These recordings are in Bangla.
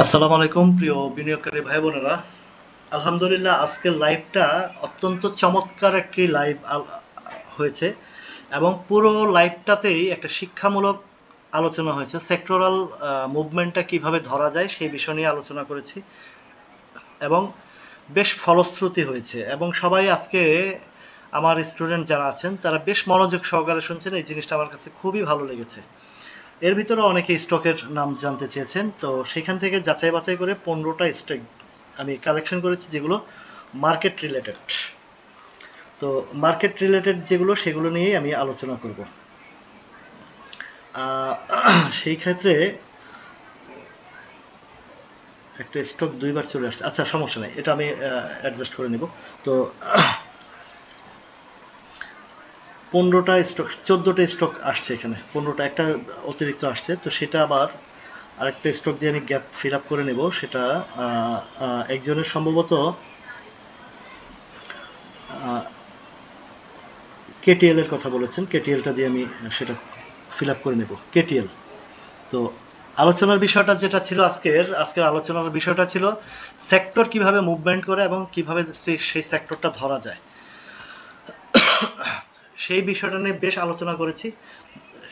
আসসালামু আলাইকুম, প্রিয় বিনিয়োগকারী ভাই বোনেরা আলহামদুলিল্লাহ, আজকের লাইভটা অত্যন্ত চমৎকার একটি লাইভ হয়েছে এবং পুরো লাইভটাতেই একটা শিক্ষামূলক আলোচনা হয়েছে। সেক্টরাল মুভমেন্টটা কীভাবে ধরা যায় সেই বিষয় নিয়ে আলোচনা করেছি এবং বেশ ফলশ্রুতি হয়েছে এবং সবাই আজকে আমার স্টুডেন্ট যারা আছেন, তারা বেশ মনোযোগ সহকারে শুনছেন। এই জিনিসটা আমার কাছে খুবই ভালো লেগেছে। এর ভিতরে অনেকে স্টকের নাম জানতে চেয়েছেন, তো সেখান থেকে যাচাই বাছাই করে পনেরোটা স্টক আমি কালেকশন করেছি যেগুলো মার্কেট রিলেটেড তো মার্কেট রিলেটেড যেগুলো, সেগুলো নিয়েই আমি আলোচনা করব। সেই ক্ষেত্রে একটা স্টক দুইবার চলে আসছে। আচ্ছা সমস্যা নেই, এটা আমি অ্যাডজাস্ট করে নেব। তো পনেরোটা স্টক চোদ্দোটা স্টক আসছে এখানে। পনেরোটা একটা অতিরিক্ত আসছে, তো সেটা আবার আরেকটা স্টক দিয়ে আমি গ্যাপ ফিল আপ করে নেব। সেটা একজনের সম্ভবত কেটিএল এর কথা বলেছেন। কেটিএলটা দিয়ে আমি সেটা ফিল আপ করে নেব। কেটিএল তো আলোচনার বিষয়টা যেটা ছিল আজকের আজকের আলোচনার বিষয়টা ছিল সেক্টর কীভাবে মুভমেন্ট করে এবং কীভাবে সেই সেক্টরটা ধরা যায়। সেই বিষয়টা নিয়ে বেশ আলোচনা করেছি।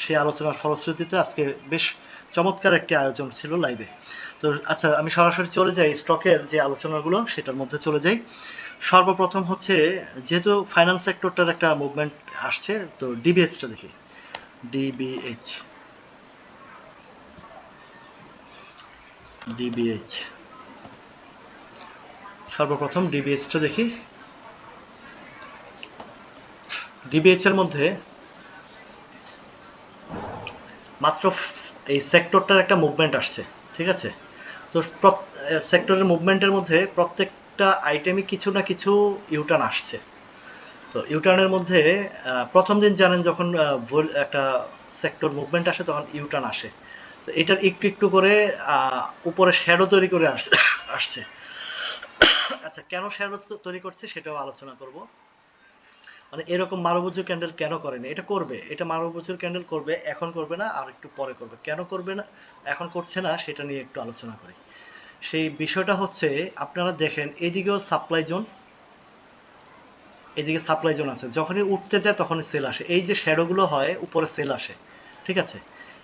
সেই আলোচনার ফলশ্রুতিতে আজকে বেশ চমৎকার একটি আয়োজন ছিল লাইভে। তো আচ্ছা আমি সরাসরি চলে যাই স্টকের যে আলোচনাগুলো, সেটার মধ্যে চলে যাই। সর্বপ্রথম হচ্ছে, যেহেতু ফাইন্যান্স সেক্টরটার একটা মুভমেন্ট আসছে, তো ডিবিএসটা দেখি। ডিবিএইচ ডিবিএইচ সর্বপ্রথম ডিবিএইচটা দেখি। ডিবিএইচ এর মধ্যে মাত্র এই সেক্টরটার একটা মুভমেন্ট আসছে, ঠিক আছে? তো সেক্টরের মুভমেন্টের মধ্যে প্রত্যেকটা আইটেমই কিছু না কিছু ইউটার্ন আসছে। তো ইউটার্নের মধ্যে প্রথম দিন জানেন যখন একটা সেক্টর মুভমেন্ট আসে তখন ইউটার্ন আসে। তো এটার একটু একটু করে উপরে শ্যাডো তৈরি করে আসছে আসছে। আচ্ছা কেন শ্যাডো তৈরি করছে সেটাও আলোচনা করব। মানে এরকম মারুবুজুর ক্যান্ডেল কেন করেনি? এটা করবে, এটা মারুবুজুর ক্যান্ডেল করবে, এখন করবে না, আর একটু পরে করবে। কেন করবে না? এখন করছে না, সেটা নিয়ে একটু আলোচনা করি। সেই বিষয়টা হচ্ছে, আপনারা দেখেন, এদিকেও সাপ্লাই জোন এদিকে সাপ্লাই জোন আছে। যখনই উঠতে যায়, তখনই সেল আসে। এই যে শ্যাডোগুলো হয়, উপরে সেল আসে। ঠিক আছে?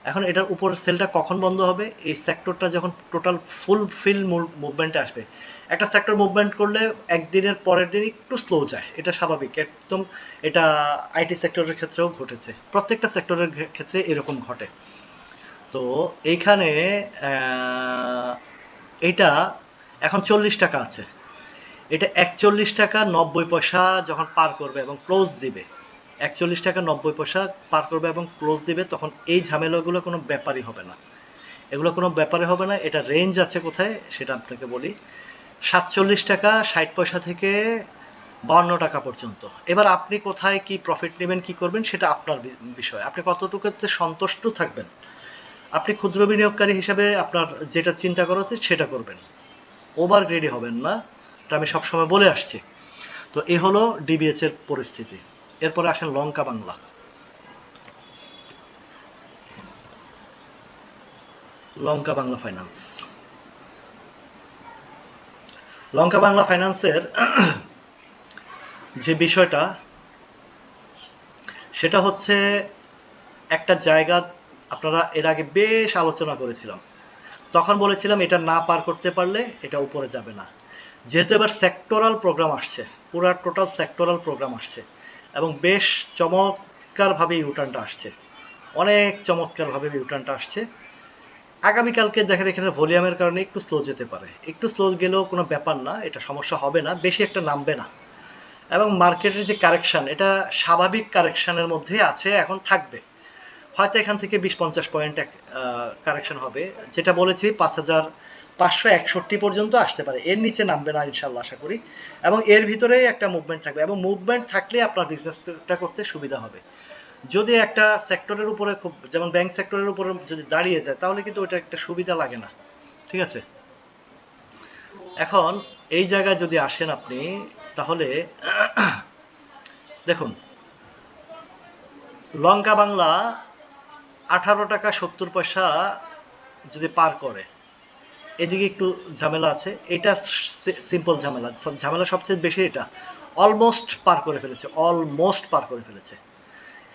এখন এটার উপরের সেলটা কখন বন্ধ হবে? এই সেক্টরটা যখন টোটাল ফুল ফিল মুভমেন্টে আসবে একটা সেক্টর মুভমেন্ট করলে একদিনের পরের দিন একটু স্লো যায়। এটা স্বাভাবিক। একদম এটা আইটি সেক্টরের ক্ষেত্রেও ঘটেছে। প্রত্যেকটা সেক্টরের ক্ষেত্রে এরকম ঘটে। তো এইখানে এটা এখন চল্লিশ টাকা আছে। এটা একচল্লিশ টাকা নব্বই পয়সা যখন পার করবে এবং ক্লোজ দিবে। একচল্লিশ টাকা নব্বই পয়সা পার করবে এবং ক্লোজ দিবে, তখন এই ঝামেলাগুলো কোনো ব্যাপারই হবে না। এগুলো কোনো ব্যাপারে হবে না। এটা রেঞ্জ আছে কোথায় সেটা আপনাকে বলি। সাতচল্লিশ টাকা, ষাট পয়সা থেকে বান্ন টাকা পর্যন্ত। এবার আপনি কোথায় কি প্রফিট নেবেন, কি করবেন, সেটা আপনার বিষয়। আপনি কতটুকুতে সন্তুষ্ট থাকবেন, আপনি ক্ষুদ্র বিনিয়োগকারী হিসেবে আপনার যেটা চিন্তা করা উচিত সেটা করবেন। ওভার গ্রেডি হবেন না, এটা আমি সবসময় বলে আসছি। তো এ হলো ডিবিএচ এর পরিস্থিতি। এরপরে আসেন লঙ্কা বাংলা। লঙ্কা বাংলা ফাইন্যান্স লঙ্কা বাংলা ফাইন্যান্সের যে বিষয়টা, সেটা হচ্ছে একটা জায়গা আপনারা এর আগে বেশ আলোচনা করেছিলাম। তখন বলেছিলাম এটা না পার করতে পারলে এটা উপরে যাবে না। যেহেতু এবার সেক্টরাল প্রোগ্রাম আসছে, পুরা টোটাল সেক্টরাল প্রোগ্রাম আসছে এবং বেশ চমৎকারভাবে ইউটার্নটা আসছে। অনেক চমৎকারভাবে ইউটার্নটা আসছে। আগামীকালকে দেখেন এখানে ভলিউমের কারণে একটু স্লো যেতে পারে। একটু স্লো গেলেও কোনো ব্যাপার না, এটা সমস্যা হবে না, বেশি একটা নামবে না। এবং মার্কেটের যে কারেকশন এটা স্বাভাবিক কারেকশনের মধ্যে আছে, এখন থাকবে। হয়তো এখান থেকে বিশ পঞ্চাশ পয়েন্ট কারেকশন হবে। যেটা বলেছি, পাঁচ হাজার পাঁচশো একষট্টি পর্যন্ত আসতে পারে। এর নিচে নামবে না ইনশাল্লাহ আশা করি। এবং এর ভিতরে একটা মুভমেন্ট থাকবে। এবং মুভমেন্ট থাকলে আপনার বিজনেসটা করতে সুবিধা হবে। যদি একটা সেক্টরের উপরে খুব, যেমন ব্যাংক সেক্টরের উপরে যদি দাঁড়িয়ে যায়, তাহলে কিন্তু ওটা একটা সুবিধা লাগে না। ঠিক আছে? এখন এই জায়গায় যদি আসেন আপনি, তাহলে দেখুন, লঙ্কা বাংলা আঠারো টাকা সত্তর পয়সা যদি পার করে, এদিকে একটু ঝামেলা আছে। এটা সিম্পল ঝামেলা। ঝামেলা সবচেয়ে বেশি এটা। অলমোস্ট পার করে ফেলেছে অলমোস্ট পার করে ফেলেছে।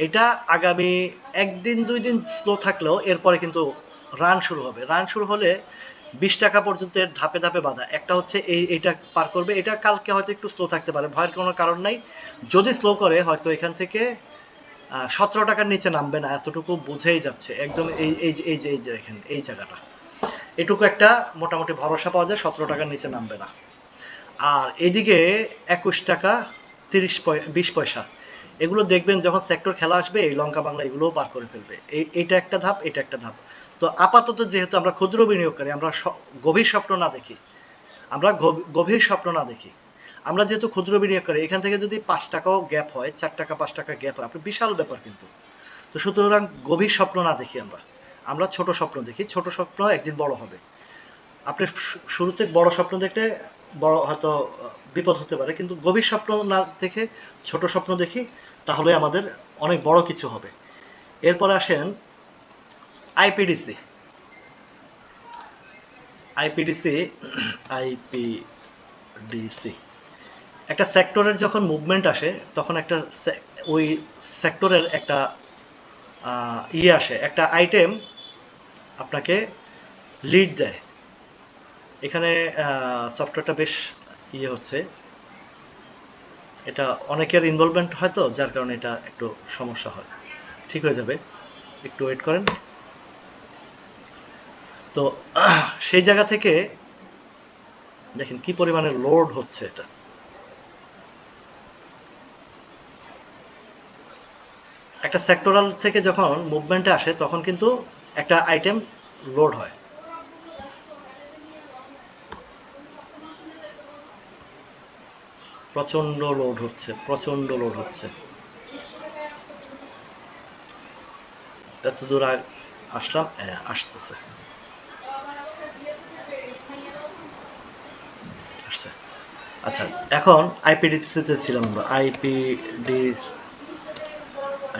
এটা আগামী একদিন, দুই দিন স্লো থাকলেও এরপরে কিন্তু রান শুরু হবে। রান শুরু হলে বিশ টাকা পর্যন্ত ধাপে ধাপে বাধা। একটা হচ্ছে এই এটা পার করবে। এটা কালকে হয়তো একটু স্লো থাকতে পারে। ভয়ের কোনো কারণ নাই। যদি স্লো করে, হয়তো এখান থেকে সতেরো টাকার নিচে নামবে না। এতটুকু বুঝেই যাচ্ছে। একদম এই এই যে- এই যে এই যে এই জায়গাটা। এটুকু একটা মোটামুটি ভরসা পাওয়া যায়, সতেরো টাকার নিচে নামবে না। আর এদিকে একুশ টাকা তিরিশ বিশ পয়সা। এগুলো দেখবেন যখন সেক্টর খেলা আসবে, এই লঙ্কা বাংলা এগুলোও পার করে ফেলবে। এইটা একটা ধাপ, এটা একটা ধাপ। তো আপাতত যেহেতু আমরা ক্ষুদ্র বিনিয়োগকারী, আমরা গভীর স্বপ্ন না দেখি, আমরা গভীর স্বপ্ন না দেখি। আমরা যেহেতু ক্ষুদ্র বিনিয়োগকারী, এখান থেকে যদি পাঁচ টাকাও গ্যাপ হয়, চার টাকা, পাঁচ টাকা গ্যাপ হয়, আপনি বিশাল ব্যাপার কিন্তু। তো সুতরাং গভীর স্বপ্ন না দেখি আমরা। আমরা ছোট স্বপ্ন দেখি, ছোট স্বপ্ন একদিন বড় হবে। আপনি শুরুতে বড় স্বপ্ন দেখলে বড় হয়তো বিপদ হতে পারে, কিন্তু গভীর স্বপ্ন না দেখে, ছোট স্বপ্ন দেখি, তাহলে আমাদের অনেক বড় কিছু হবে। এরপর আসেন আইপিডিসি। IPDC IPDC. একটা সেক্টরের যখন মুভমেন্ট আসে, তখন একটা ওই সেক্টরের একটা ইয়ে আসে, একটা আইটেম আপনাকে লিড দেয়। এখানে সফটওয়্যারটা বেশ ইয়ে হচ্ছে। এটা অনেকের ইনভলভমেন্ট হয় তো যার কারণে এটা একটু সমস্যা হয়। ঠিক হয়ে যাবে। একটু ওয়েট করেন। তো, সেই জায়গা থেকে দেখেন কি পরিমাণে লোড হচ্ছে এটা। একটা সেক্টরাল থেকে যখন মুভমেন্টে আসে, তখন কিন্তু একটা আইটেম লোড হয়। প্রচণ্ড লোড হচ্ছে প্রচণ্ড লোড হচ্ছে। এত দূর আসলাম আসতেছে। আচ্ছা এখন আইপিডিসিতে ছিলাম আমরা। আইপিডিস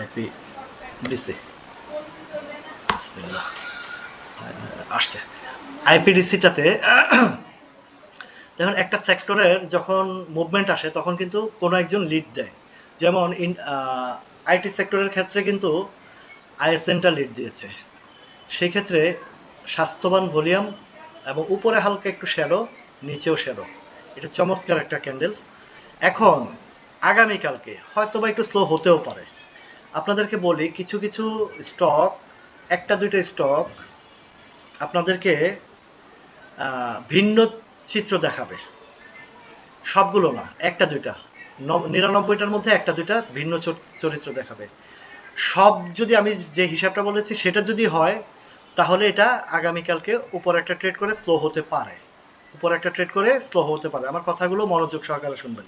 আইপিডিসি আসছে। আইপিডিসিটাতে দেখুন একটা সেক্টরের যখন মুভমেন্ট আসে, তখন কিন্তু কোনো একজন লিড দেয়। যেমন ইন আইটি সেক্টরের ক্ষেত্রে কিন্তু আইএসএনটা লিড দিয়েছে। সেই ক্ষেত্রে স্বাস্থ্যবান ভলিউম এবং উপরে হালকা একটু শ্যাডো নিচেও শ্যাডো এটা চমৎকার একটা ক্যান্ডেল এখন, আগামীকালকে হয়তো বা একটু স্লো হতেও পারে। আপনাদেরকে বলি, কিছু কিছু স্টক একটা দুইটা স্টক আপনাদেরকে ভিন্ন চিত্র দেখাবে। সবগুলো না, একটা দুইটা। নিরানব্বইটার মধ্যে একটা দুইটা ভিন্ন চরিত্র দেখাবে। সব যদি আমি যে হিসাবটা বলেছি, সেটা যদি হয়, তাহলে এটা আগামীকালকে উপর একটা ট্রেড করে স্লো হতে পারে। উপর একটা ট্রেড করে স্লো হতে পারে। আমার কথাগুলো মনোযোগ সহকারে শুনবেন।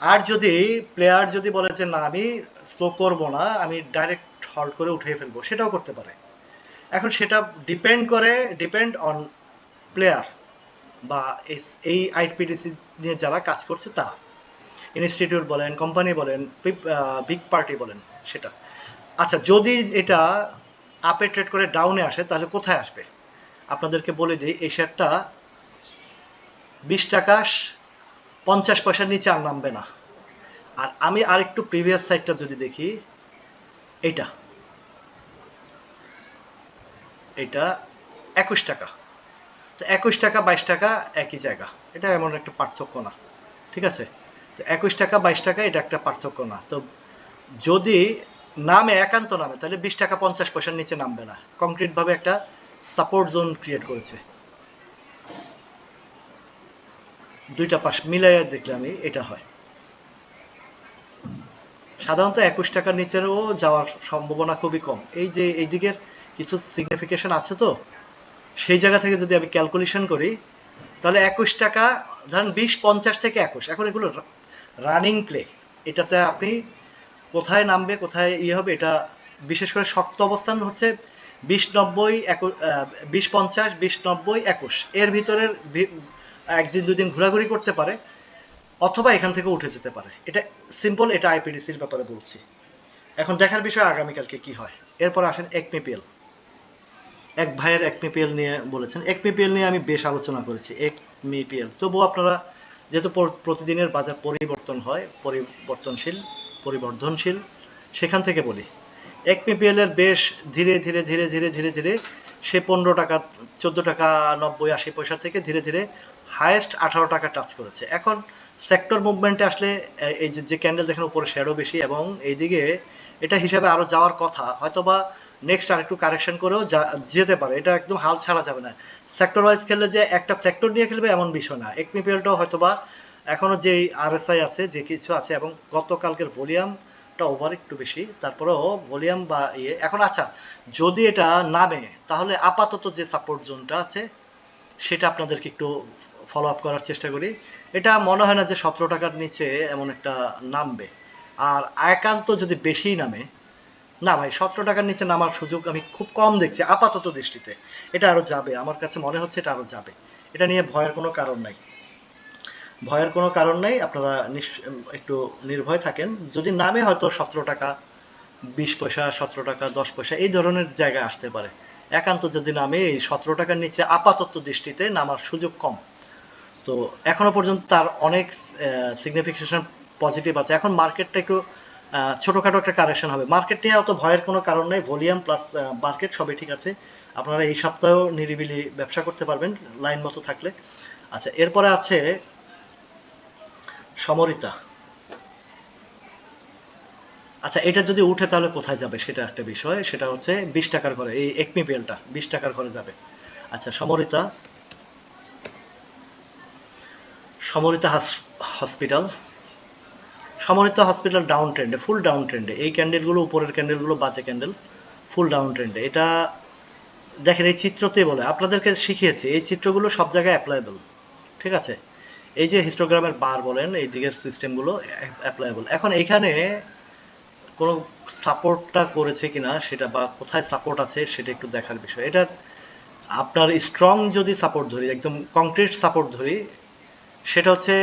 আর যদি প্লেয়ার যদি বলে যে, না, আমি স্লো করব না, আমি ডাইরেক্ট হল্ড করে উঠিয়ে ফেলব, সেটাও করতে পারে। এখন সেটা ডিপেন্ড করে ডিপেন্ড অন প্লেয়ার বা এই আইপিডিসি নিয়ে যারা কাজ করছে তারা। ইনস্টিটিউট বলেন কোম্পানি বলেন বিগ পার্টি বলেন সেটা। আচ্ছা যদি এটা আপে ট্রেড করে ডাউনে আসে, তাহলে কোথায় আসবে? আপনাদেরকে বলে দিই, এই শেয়ারটা বিশ টাকা পঞ্চাশ পয়সার নিচে আর নামবে না। আর আমি আরেকটু প্রিভিয়াস সাইডটা যদি দেখি, এইটা। এটা একুশ টাকা। তো একুশ টাকা, বাইশ টাকা একই জায়গা। এটা এমন একটা পার্থক্য না। ঠিক আছে? তো একুশ টাকা, বাইশ টাকা এটা একটা পার্থক্য না। তো যদি নামে একান্ত নামে, তাহলে বিশ টাকা, পঞ্চাশ পয়সার নিচে নামবে না। কংক্রিটভাবে একটা সাপোর্ট জোন ক্রিয়েট করেছে। দুইটা পাশ মিলাইয়া দেখলে আমি এটা হয়। সাধারণত একুশ টাকার নিচেও যাওয়ার সম্ভাবনা খুবই কম। এই যে, এই দিকের কিছু সিগনিফিকেশন আছে তো? সেই জায়গা থেকে যদি আমি ক্যালকুলেশন করি, তাহলে একুশ টাকা, ধরেন বিশ, পঞ্চাশ থেকে একুশ। এখন এগুলো রানিং প্লে এটাতে আপনি কোথায় নামবে, কোথায় ইয়ে হবে, এটা বিশেষ করে শক্ত অবস্থান হচ্ছে বিশ নব্বই বিশ পঞ্চাশ, বিশ নব্বই একুশ। এর ভিতরের একদিন, দুদিন ঘোরাঘুরি করতে পারে, অথবা এখান থেকে উঠে যেতে পারে। এটা সিম্পল এটা আইপিডিসির ব্যাপারে বলছি। এখন দেখার বিষয় আগামীকালকে কি হয়। এরপর আসেন একমিপিএল এক ভাইয়ের এক মিপিএল নিয়ে বলেছেন, এক মিপিএল নিয়ে আমি বেশ আলোচনা করেছি, এক মিপিএল তবুও আপনারা যেহেতু প্রতিদিনের বাজার পরিবর্তন হয়, পরিবর্তনশীল, পরিবর্ধনশীল, সেখান থেকে বলি। এক মিপিএল এর বেশ ধীরে ধীরে ধীরে ধীরে ধীরে ধীরে সে পনেরো টাকা, চোদ্দ টাকা, নব্বই, আশি পয়সা থেকে ধীরে ধীরে হায়েস্ট আঠারো টাকা টাচ করেছে। এখন সেক্টর মুভমেন্টে আসলে এই যে ক্যান্ডেল দেখেন উপরে শ্যাডো বেশি এবং এইদিকে এটা হিসাবে আরও যাওয়ার কথা, হয়তোবা নেক্সট আর একটু কারেকশন করেও যেতে পারে। এটা একদম হাল ছাড়া যাবে না। সেক্টর ওয়াইজ খেললে যে একটা সেক্টর নিয়ে খেলবে এমন বিষয় না। একমিপিএলটাও হয়তোবা এখনও যে আরএসআই আছে, যে কিছু আছে, এবং গতকালকের ভলিউমটা ওভার একটু বেশি। তারপরেও ভলিউম বা ইয়ে এখন আচ্ছা যদি এটা নামে, তাহলে আপাতত যে সাপোর্ট জোনটা আছে, সেটা আপনাদেরকে একটু ফলো আপ করার চেষ্টা করি। এটা মনে হয় না যে সতেরো টাকার নিচে এমন একটা নামবে। আর একান্ত যদি বেশি নামে না ভাই, সতেরো টাকার নিচে নামার সুযোগ আমি খুব কম দেখছি, আপাতত দৃষ্টিতে। এটা আরও যাবে, আমার কাছে মনে হচ্ছে এটা আরও যাবে। এটা নিয়ে ভয়ের কোনো কারণ নাই। ভয়ের কোনো কারণ নাই, আপনারা একটু নির্ভয় থাকেন। যদি নামে হয়তো সতেরো টাকা, বিশ পয়সা, সতেরো টাকা, দশ পয়সা, এই ধরনের জায়গায় আসতে পারে। একান্ত যদি নামে, এই সতেরো টাকার নিচে আপাতত দৃষ্টিতে নামার সুযোগ কম। তো এখনও পর্যন্ত তার অনেক সিগনিফিকেশন পজিটিভ আছে। এখন মার্কেটটা একটু ছোটখাটো একটা কারেকশন হবে। মার্কেট নিয়ে অত ভয়ের কোনো কারণ নেই। ভলিউম প্লাস মার্কেট সবই ঠিক আছে। আপনারা এই সপ্তাহেও নিরিবিলি ব্যবসা করতে পারবেন লাইন মতো থাকলে। আচ্ছা এরপরে আছে সমরিতা। আচ্ছা এটা যদি উঠে তাহলে কোথায় যাবে? সেটা একটা বিষয়। সেটা হচ্ছে বিশ টাকার ঘরে, এই একমিপিএলটা বিশ টাকার ঘরে যাবে। আচ্ছা সমরিতা। সমরিতা হাস- হসপিটাল সমরিতা হসপিটাল ডাউন ট্রেন্ডে ফুল ডাউন ট্রেন্ডে এই ক্যান্ডেলগুলো উপরের ক্যান্ডেলগুলো বাজে ক্যান্ডেল ফুল ডাউন ট্রেন্ডে এটা দেখেন, এই চিত্রতেই বলে, আপনাদেরকে শিখিয়েছি, এই চিত্রগুলো সব জায়গায় অ্যাপ্লায়েবল ঠিক আছে? এই যে হিস্টোগ্রামের বার বলেন, এই দিকের সিস্টেমগুলো অ্যাপ্লায়েবল এখন এখানে কোনো সাপোর্টটা করেছে কিনা, সেটা বা কোথায় সাপোর্ট আছে, সেটা একটু দেখার বিষয়। এটার আপনার স্ট্রং যদি সাপোর্ট ধরি, একদম কংক্রিট সাপোর্ট ধরি, সেটা হচ্ছে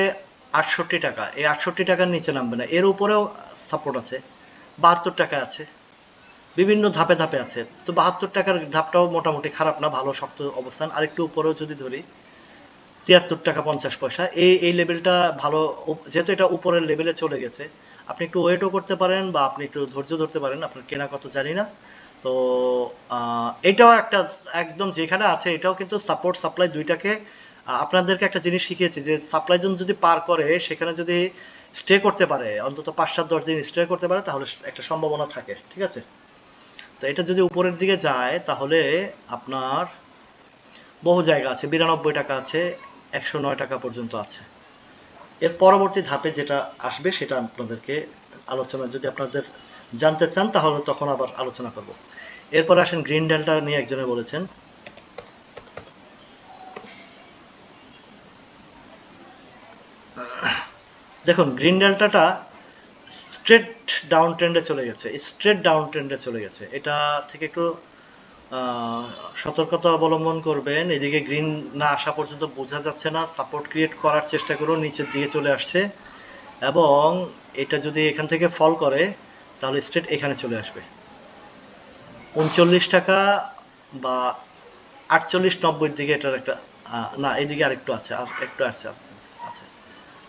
আটষট্টি টাকা। এই আটষট্টি টাকার নিচে নামবে না। এর উপরেও সাপোর্ট আছে। বাহাত্তর টাকা আছে। বিভিন্ন ধাপে ধাপে আছে। তো বাহাত্তর টাকার ধাপটাও মোটামুটি খারাপ না, ভালো শক্ত অবস্থান। আরেকটু উপরেও যদি ধরি, তিয়াত্তর টাকা পঞ্চাশ পয়সা। এই এই লেভেলটা ভালো যেহেতু এটা উপরের লেভেলে চলে গেছে, আপনি একটু ওয়েটও করতে পারেন বা আপনি একটু ধৈর্য ধরতে পারেন। আপনার কেনা কত জানি না। তো এটাও একটা একদম যেখানে আছে, এটাও কিন্তু সাপোর্ট সাপ্লাই দুইটাকে আপনাদেরকে একটা জিনিস শিখিয়েছি যে সাপ্লাই জোন যদি পার করে, সেখানে যদি স্টে করতে পারে, অন্তত পাঁচ সাত, দশ দিন স্টে করতে পারে, তাহলে একটা সম্ভাবনা থাকে, ঠিক আছে? তো এটা যদি উপরের দিকে যায়, তাহলে আপনার বহু জায়গা আছে, বিরানব্বই টাকা আছে, একশো নয় টাকা পর্যন্ত আছে। এর পরবর্তী ধাপে যেটা আসবে, সেটা আপনাদেরকে আলোচনা যদি আপনাদের জানতে চান, তাহলে তখন আবার আলোচনা করব। এরপর আসেন গ্রিন ডেল্টা নিয়ে একজনে বলেছেন দেখুন, গ্রিন ডেল্টাটা স্ট্রেট ডাউন ট্রেন্ডে চলে গেছে স্ট্রেট ডাউন ট্রেন্ডে চলে গেছে। এটা থেকে একটু সতর্কতা অবলম্বন করবেন। এদিকে গ্রিন না আসা পর্যন্ত বোঝা যাচ্ছে না সাপোর্ট ক্রিয়েট করার চেষ্টা করুন, নিচের দিকে চলে আসছে। এবং এটা যদি এখান থেকে ফল করে, তাহলে স্ট্রেট এখানে চলে আসবে। উনচল্লিশ টাকা বা আটচল্লিশ নব্বইয়ের দিকে এটার একটা না এইদিকে আরেকটু আছে, আর একটু আছে আছে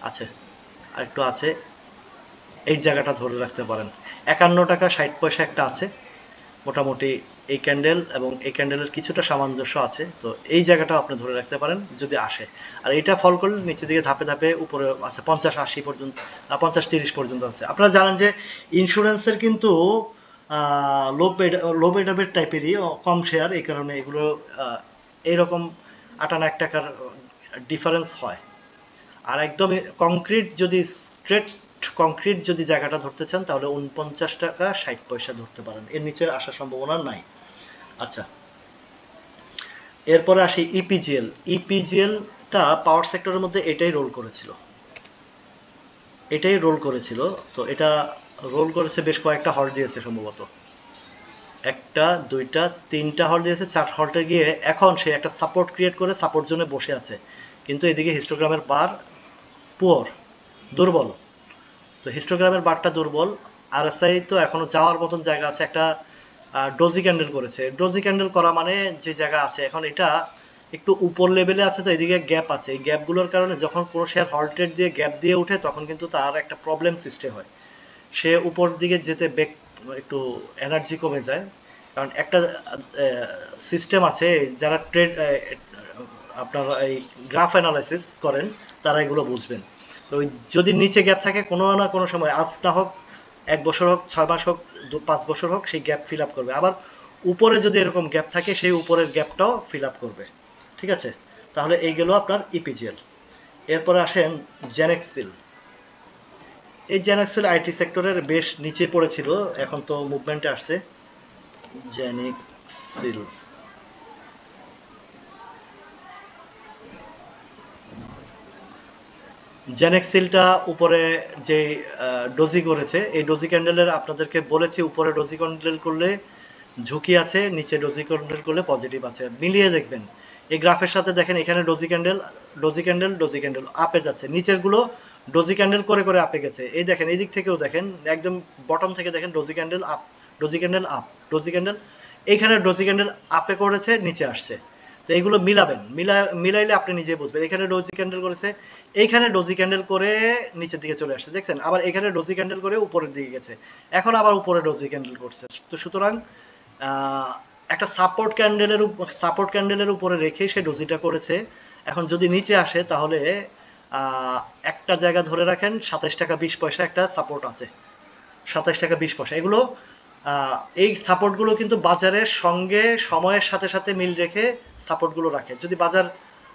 আছে। আরেকটু আছে। এই জায়গাটা ধরে রাখতে পারেন। একান্ন টাকা, ষাট পয়সা একটা আছে। মোটামুটি এই ক্যান্ডেল এবং এই ক্যান্ডেলের কিছুটা সামঞ্জস্য আছে। তো এই জায়গাটা আপনি ধরে রাখতে পারেন যদি আসে। আর এটা ফল করলে নিচের দিকে ধাপে ধাপে উপরে আছে, পঞ্চাশ আশি পর্যন্ত পঞ্চাশ তিরিশ পর্যন্ত আছে। আপনারা জানেন যে ইন্স্যুরেন্সের কিন্তু লো লো বেডাবের টাইপেরই কম শেয়ার এই কারণে এগুলো এইরকম আটান্ন এক টাকার ডিফারেন্স হয়। আর একদম কংক্রিট যদি স্ট্রেট কংক্রিট যদি জায়গাটা ধরতে চান, তাহলে উনপঞ্চাশ টাকা ষাট পয়সা ধরতে পারেন। এর নিচে আসার সম্ভাবনা নাই। আচ্ছা। এরপরে আসি ইপিজিএল ইপিজিএলটা পাওয়ার সেক্টরের মধ্যে এটাই রোল করেছিল। এটাই রোল করেছিল। তো এটা রোল করেছে বেশ কয়েকটা হল দিয়েছে সম্ভবত। একটা, দুইটা, তিনটা হল দিয়েছে। চার হলটে গিয়ে এখন সে একটা সাপোর্ট ক্রিয়েট করে সাপোর্ট জোনে বসে আছে। কিন্তু এদিকে হিস্টোগ্রামের বার পুয়ার, দুর্বল। তো হিস্টোগ্রামের বারটা দুর্বল। আর এসআই তো এখনও যাওয়ার মতন জায়গা আছে, একটা ডোজি ক্যান্ডেল করেছে। ডোজি ক্যান্ডেল করা মানে যে জায়গা আছে, এখন এটা একটু উপর লেভেলে আছে তো এদিকে গ্যাপ আছে। এই গ্যাপগুলোর কারণে যখন কোনো শেয়ার হল্টেড দিয়ে গ্যাপ দিয়ে ওঠে, তখন কিন্তু তার একটা প্রবলেম সৃষ্টি হয়। সে উপর দিকে যেতে বেগ একটু এনার্জি কমে যায়। কারণ একটা সিস্টেম আছে, যারা ট্রেড আপনার এই গ্রাফ অ্যানালাইসিস করেন, তারা এগুলো বুঝবেন। তো যদি নিচে গ্যাপ থাকে, কোনো না কোনো সময় আজ না হোক, এক বছর হোক, ছয় মাস হোক পাঁচ বছর হোক, সেই গ্যাপ ফিল আপ করবে। আবার উপরে যদি এরকম গ্যাপ থাকে, সেই উপরের গ্যাপটাও ফিল আপ করবে। ঠিক আছে? তাহলে এই গেল আপনার ইপিজিএল এরপরে আসেন জেনেক্সিল এই জেনেক্সিল আইটি সেক্টরের বেশ নিচে পড়েছিল, এখন তো মুভমেন্টে আসছে। জেনেক্সিল জেনেক্সিলটা উপরে যে ডোজি করেছে, এই ডোজি ক্যান্ডেলের আপনাদেরকে বলেছি, উপরে ডোজি ক্যান্ডেল করলে ঝুঁকি আছে, নিচে ডোজি ক্যান্ডেল করলে পজিটিভ আছে। মিলিয়ে দেখবেন। এই গ্রাফের সাথে দেখেন, এখানে doji candle doji candle doji candle আপে যাচ্ছে। নিচেরগুলো ডোজি ক্যান্ডেল করে করে আপে গেছে। এই দেখেন, এই দিক থেকেও দেখেন, একদম বটম থেকে দেখেন doji candle up doji candle up doji candle এইখানে ডোজি ক্যান্ডেল আপে করেছে, নিচে আসছে। তো এইগুলো মিলাবেন। মিলা মিলাইলে আপনি নিজে বুঝবেন। এখানে ডোজি ক্যান্ডেল করেছে, এইখানে ডোজি ক্যান্ডেল করে নিচের দিকে চলে আসছে, দেখছেন? আবার এখানে ডোজি ক্যান্ডেল করে উপরের দিকে গেছে। এখন আবার উপরে ডোজি ক্যান্ডেল করছে। তো সুতরাং একটা সাপোর্ট ক্যান্ডেলের সাপোর্ট ক্যান্ডেলের উপরে রেখে সে ডোজিটা করেছে। এখন যদি নিচে আসে, তাহলে একটা জায়গা ধরে রাখেন, সাতাশ টাকা বিশ পয়সা একটা সাপোর্ট আছে। সাতাশ টাকা বিশ পয়সা। এগুলো এই সাপোর্টগুলো কিন্তু বাজারের সঙ্গে সময়ের সাথে সাথে মিল রেখে সাপোর্টগুলো রাখে। যদি বাজার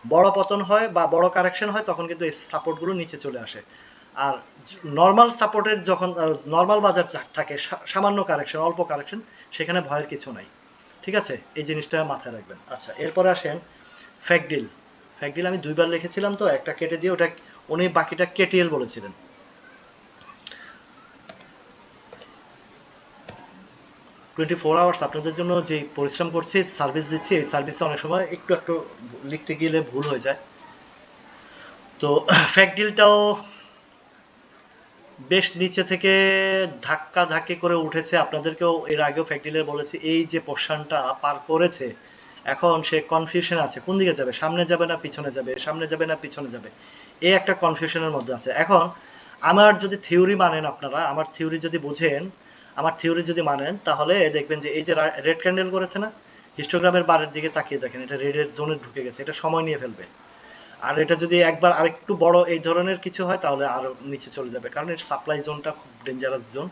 বড় পতন হয় বা বড় কারেকশন হয়, তখন কিন্তু এই সাপোর্টগুলো নিচে চলে আসে। আর নর্মাল সাপোর্টের যখন নর্মাল বাজার থাকে সামান্য কারেকশন অল্প কারেকশন সেখানে ভয়ের কিছু নাই। ঠিক আছে? এই জিনিসটা মাথায় রাখবেন। আচ্ছা এরপরে আসেন ফ্যাকডিল ফ্যাকডিল আমি দুইবার লিখেছিলাম তো, একটা কেটে দিয়ে ওটা উনি বাকিটা কেটিএল বলেছিলেন। টোয়েন্টি ফোর আওয়ার্স আপনাদের জন্য যে পরিশ্রম করছি সার্ভিস দিচ্ছি, এই সার্ভিসে অনেক সময় একটু একটু লিখতে গেলে ভুল হয়ে যায়। তো ফ্যাক ডিলটাও বেশ নিচে থেকে ধাক্কা ধাক্কি করে উঠেছে। আপনাদেরকেও এর আগেও ফ্যাক ডিলের বলেছি, এই যে পোর্শনটা পার করেছে, এখন সে কনফিউশন আছে। কোন দিকে যাবে? সামনে যাবে না পিছনে যাবে? সামনে যাবে না পিছনে যাবে? এই একটা কনফিউশনের মধ্যে আছে। এখন, আমার যদি থিওরি মানেন আপনারা, আমার থিওরি যদি বুঝেন আমার থিওরি যদি মানেন, তাহলে দেখবেন যে এই যে রেড ক্যান্ডেল করেছে না হিস্টোগ্রামের বারের দিকে তাকিয়ে দেখেন, এটা রেডের জোনে ঢুকে গেছে, এটা সময় নিয়ে ফেলবে। আর এটা যদি একবার আরেকটু বড় এই ধরনের কিছু হয়, তাহলে আরও নিচে চলে যাবে, কারণ এর সাপ্লাই জোনটা খুব ডেঞ্জারাস জোন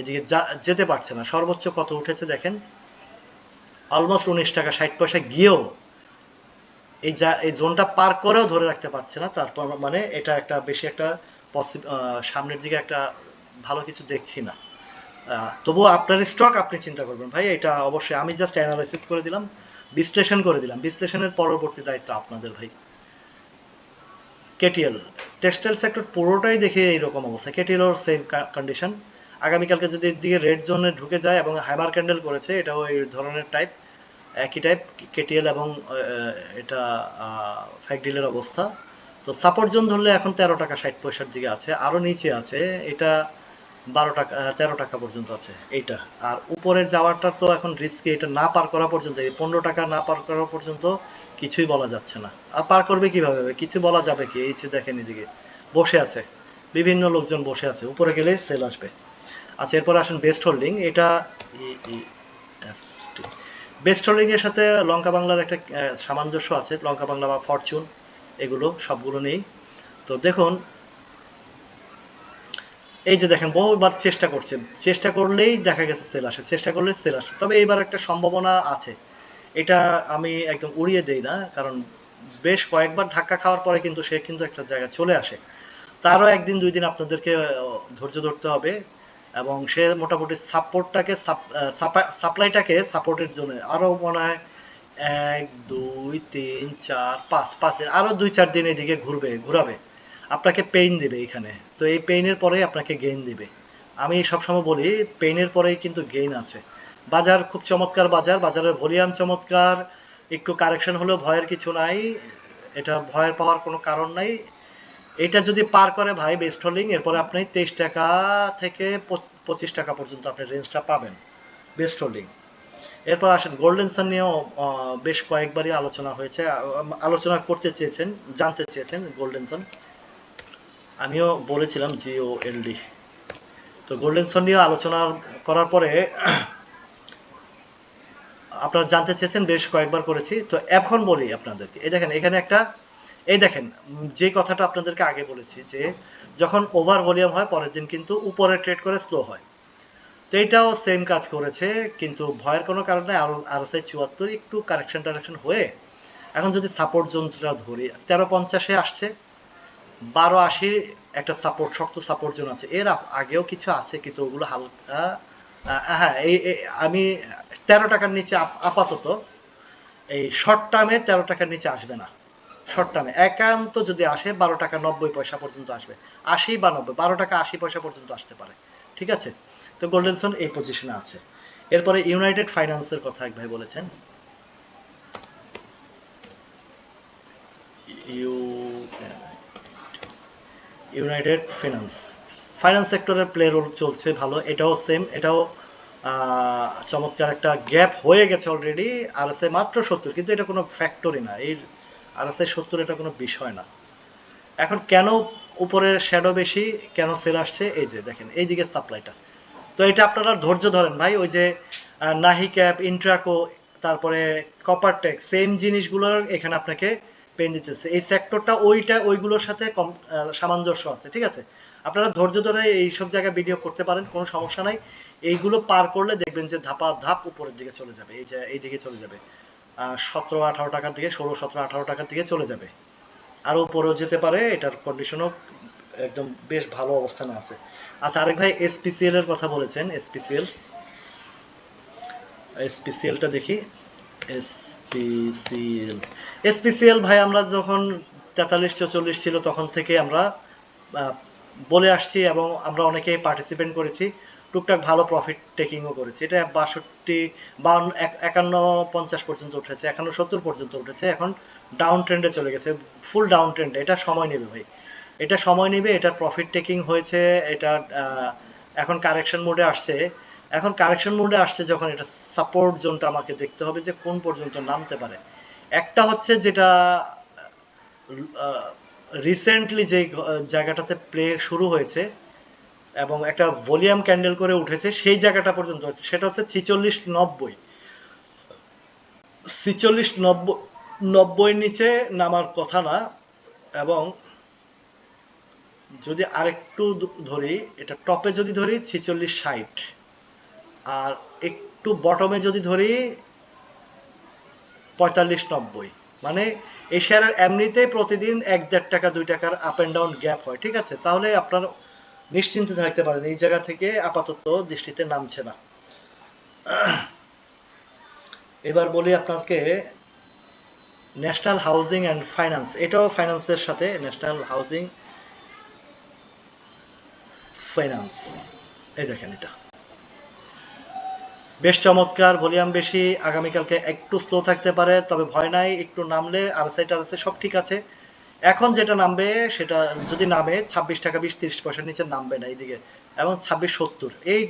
এদিকে যেতে পারছে না। সর্বোচ্চ কত উঠেছে দেখেন? অলমোস্ট উনিশ টাকা, ষাট পয়সা গিয়েও এই যা এই জোনটা পার করেও ধরে রাখতে পারছে না। তারপর মানে এটা একটা বেশি একটা পসিব সামনের দিকে একটা ভালো কিছু দেখছি না। তবুও আপনার স্টক আপনি চিন্তা করবেন ভাই, এটা অবশ্যই আমি জাস্ট অ্যানালাইসিস করে দিলাম, বিশ্লেষণ করে দিলাম। বিশ্লেষণের পরবর্তী দায়িত্ব আপনাদের ভাই। কেটিএল টেক্সটাইল সেক্টর পুরোটাই দেখে এইরকম অবস্থা। কেটিএল সেম কন্ডিশন আগামীকালকে যদি এর দিকে রেড জোনে ঢুকে যায় এবং হ্যামার ক্যান্ডেল করেছে, এটাও এই ধরনের টাইপ একই টাইপ কেটিএল এবং এটা ফ্যাকডিলের অবস্থা। তো সাপোর্ট জোন ধরলে এখন তেরো টাকা ষাট পয়সার দিকে আছে, আরও নিচে আছে। এটা বারো টাকা তেরো টাকা পর্যন্ত আছে এইটা। আর উপরের যাওয়াটা তো এখন রিস্কে এটা না পার করা পর্যন্ত, এই পনেরো টাকা না পার করা পর্যন্ত কিছুই বলা যাচ্ছে না। আর পার করবে কীভাবে? কিছু বলা যাবে কি? এই যে দেখেন এদিকে, বসে আছে। বিভিন্ন লোকজন বসে আছে। উপরে গেলে সেল আসবে। আচ্ছা এরপর আসেন বেস্ট হোল্ডিং এটা বেস্ট হোল্ডিং এর সাথে লঙ্কা বাংলার একটা সামঞ্জস্য আছে। লঙ্কা বাংলা বা ফরচুন এগুলো সবগুলো নেই। তো দেখুন এই যে দেখেন বহুবার চেষ্টা করছেন চেষ্টা করলেই দেখা গেছে সেল আসে, চেষ্টা করলে সেল আসে। তবে এবার একটা সম্ভাবনা আছে। এটা আমি একদম উড়িয়ে দেই না, কারণ বেশ কয়েকবার ধাক্কা খাওয়ার পরে কিন্তু সে কিন্তু একটা জায়গায় চলে আসে। তারও একদিন, দুই দিন আপনাদেরকে ধৈর্য ধরতে হবে এবং সে মোটামুটি সাপোর্টটাকে সাপ্লাইটাকে সাপোর্টের জন্য আরও মনে হয় এক, দুই, তিন, চার, পাঁচ পাঁচের আরও দুই, চার দিন এদিকে ঘুরবে, ঘুরাবে। আপনাকে পেইন দিবে এখানে। তো এই পেইনের পরেই আপনাকে গেইন দিবে। আমি সবসময় বলি পেইনের পরেই কিন্তু গেইন আছে। বাজার খুব চমৎকার বাজার, বাজারের ভলিউম চমৎকার, একটু কারেকশন হলেও ভয়ের কিছু নাই, এটা ভয়ের পাওয়ার কোনো কারণ নাই। এটা যদি পার করে ভাই বেস্ট হোল্ডিং এরপরে আপনি তেইশ টাকা থেকে পঁচ- পঁচিশ টাকা পর্যন্ত আপনি রেঞ্জটা পাবেন। বেস্ট হোল্ডিং এরপর আসেন গোল্ডেন সান নিয়েও বেশ কয়েকবারই আলোচনা হয়েছে আলোচনা করতে চেয়েছেন, জানতে চেয়েছেন গোল্ডেন সান আমিও বলেছিলাম জিও এলডি তো গোল্ডেন সান নিয়ে আলোচনা করার পরে, আপনারা জানতে চেয়েছেন, বেশ কয়েকবার করেছি। তো এখন বলি আপনাদেরকে, এই দেখেন, এখানে একটা, এই দেখেন, যে কথাটা আপনাদেরকে আগে বলেছি, যে যখন ওভার ভলিউম হয়, পরের দিন কিন্তু উপরে ট্রেড করে স্লো হয়। তো এটাও সেম কাজ করেছে, কিন্তু ভয়ের কোনো কারণ আর আর এস চুয়াত্তর একটু কারেকশন টারেকশন হয়ে, এখন যদি সাপোর্ট জোনটা ধরি, তেরো পঞ্চাশে আসছে বারো আশি একটা সাপোর্ট শক্ত সাপোর্ট জোন আছে। এর আগেও কিছু আছে কিন্তু ওগুলো হালকা হ্যাঁ এই আমি তেরো টাকার নিচে আপাতত এই শর্ট টার্মে তেরো টাকার নিচে আসবে না। শর্ট টার্মে একান্ত যদি আসে বারো টাকা নব্বই পয়সা পর্যন্ত আসবে। আশি বা নব্বই বারো টাকা আশি পয়সা পর্যন্ত আসতে পারে। ঠিক আছে? তো গোল্ডেনসন এই পজিশনে আছে। এরপরে ইউনাইটেড ফাইন্যান্সের কথা এক ভাই বলেছেন। ইউনাইটেড ফিনান্স ফাইন্যান্স সেক্টরের প্লে রোল চলছে ভালো, এটাও সেম এটাও চমৎকার একটা গ্যাপ হয়ে গেছে অলরেডি আর এস মাত্র সত্তর, কিন্তু এটা কোনো ফ্যাক্টরি না, এই আর এস সত্তর এটা কোনো বিষয় না। এখন কেন উপরের শ্যাডো বেশি, কেন সেল আসছে, এই যে দেখেন, এইদিকে সাপ্লাইটা তো এটা আপনারা ধৈর্য ধরেন ভাই, ওই যে নাহি ক্যাপ ইন্ট্রাকো তারপরে কপার টেক সেম জিনিসগুলোর এখানে আপনাকে পেন দিতেছে এই সেক্টরটা ওইটা, ওইগুলোর সাথে সামঞ্জস্য আছে, ঠিক আছে? আপনারা ধৈর্য ধরে এইসব জায়গায় ভিডিও করতে পারেন, কোনো সমস্যা নাই। এইগুলো পার করলে দেখবেন যে ধাপা ধাপ উপরের দিকে চলে যাবে, এই যে, এই দিকে চলে যাবে। সতেরো, আঠারো টাকার দিকে, ষোলো, সতেরো, আঠারো টাকার দিকে চলে যাবে। আরও উপরেও যেতে পারে, এটার কন্ডিশনও একদম বেশ ভালো অবস্থানে আছে। আচ্ছা আরেক ভাই এসপিসিএল এর কথা বলেছেন এসপিসিএল এসপিসিএলটা দেখি। এসপিসিএল এসপিসিএল ভাই, আমরা যখন তেতাল্লিশ চল্লিশ ছিল তখন থেকে আমরা বলে আসছি এবং আমরা অনেকে পার্টিসিপেট করেছি। টুকটাক ভালো প্রফিট টেকিংও করেছি। এটা বাষট্টি, বাউন্ন, এক- একান্ন, পঞ্চাশ পর্যন্ত উঠেছে, একান্ন, সত্তর পর্যন্ত উঠেছে। এখন ডাউন ট্রেন্ডে চলে গেছে ফুল ডাউন ট্রেন্ডে এটা সময় নেবে ভাই। এটা সময় নেবে এটা প্রফিট টেকিং হয়েছে, এটা এখন কারেকশন মোডে আসছে। এখন কারেকশন মোডে আসছে যখন এটা সাপোর্ট জোনটা আমাকে দেখতে হবে যে কোন পর্যন্ত নামতে পারে। একটা হচ্ছে যেটা রিসেন্টলি যে জায়গাটাতে প্লে শুরু হয়েছে এবং একটা ভলিউম ক্যান্ডেল করে উঠেছে, সেই জায়গাটা পর্যন্ত সেটা হচ্ছে ছিচল্লিশ নব্বই। ছিচল্লিশ নব্বই নব্বই নিচে নামার কথা না এবং যদি আরেকটু ধরি, এটা টপে যদি ধরি ছিচল্লিশ ষাট। আর একটু বটমে যদি ধরি, পঁয়তাল্লিশ নব্বই। মানে এই শেয়ারের এমনিতেই প্রতিদিন এক দেড় টাকা, দুই টাকার আপ অ্যান্ড ডাউন গ্যাপ হয়, ঠিক আছে? তাহলে আপনার নিশ্চিন্তে থাকতে পারেন, এই জায়গা থেকে আপাতত দৃষ্টিতে নামছে না। এবার বলি আপনাকে ন্যাশনাল হাউজিং অ্যান্ড ফাইন্যান্স এটাও ফাইন্যান্সের সাথে ন্যাশনাল হাউজিং ফাইন্যান্স এই দেখেন এটা। বেশ চমৎকার, ভলিউম বেশি, আগামীকালকে একটু স্লো থাকতে পারে, তবে ভয় নাই, একটু নামলে আরএসআই টারএসআই সব ঠিক আছে। এখন যেটা নামবে, সেটা যদি নামে, ছাব্বিশ টাকা বিশ, তিরিশ পয়সার নিচে নামবে না এইদিকে, এবং ছাব্বিশ সত্তর। এই,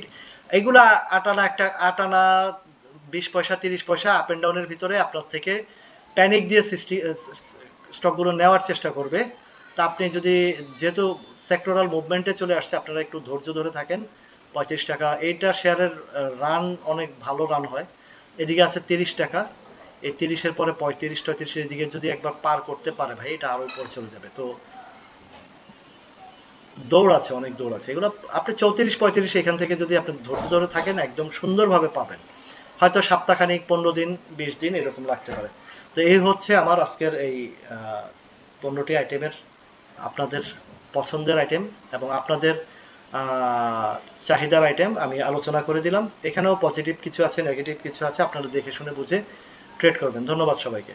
এইগুলা আটানা একটা, আটানা বিশ পয়সা, তিরিশ পয়সা আপ অ্যান্ড ডাউনের ভিতরে আপনার থেকে প্যানিক দিয়ে সৃষ্টি স্টকগুলো নেওয়ার চেষ্টা করবে। তা আপনি যদি, যেহেতু সেক্টরাল মুভমেন্টে চলে আসছে, আপনারা একটু ধৈর্য ধরে থাকেন। পঁয়ত্রিশ টাকা। এইটা শেয়ারের রান অনেক ভালো রান হয়। এদিকে আছে তিরিশ টাকা। এই তিরিশের পরে পঁয়ত্রিশ টয়ত্রিশের দিকে যদি একবার পার করতে পারে ভাই, এটা আরও উপরে চলে যাবে। তো দৌড় আছে, অনেক দৌড় আছে। এগুলো আপনি চৌত্রিশ, পঁয়ত্রিশ এখান থেকে যদি আপনি ধৈর্য ধরে থাকেন, একদম সুন্দরভাবে পাবেন। হয়তো সপ্তাহখানিক, পনেরো দিন, বিশ দিন এরকম লাগতে পারে। তো এই হচ্ছে আমার আজকের এই পনেরোটি আইটেমের আপনাদের পছন্দের আইটেম এবং আপনাদের চাহিদার আইটেম আমি আলোচনা করে দিলাম। এখানেও পজিটিভ কিছু আছে নেগেটিভ কিছু আছে, আপনারা দেখে শুনে বুঝে ট্রেড করবেন। ধন্যবাদ সবাইকে।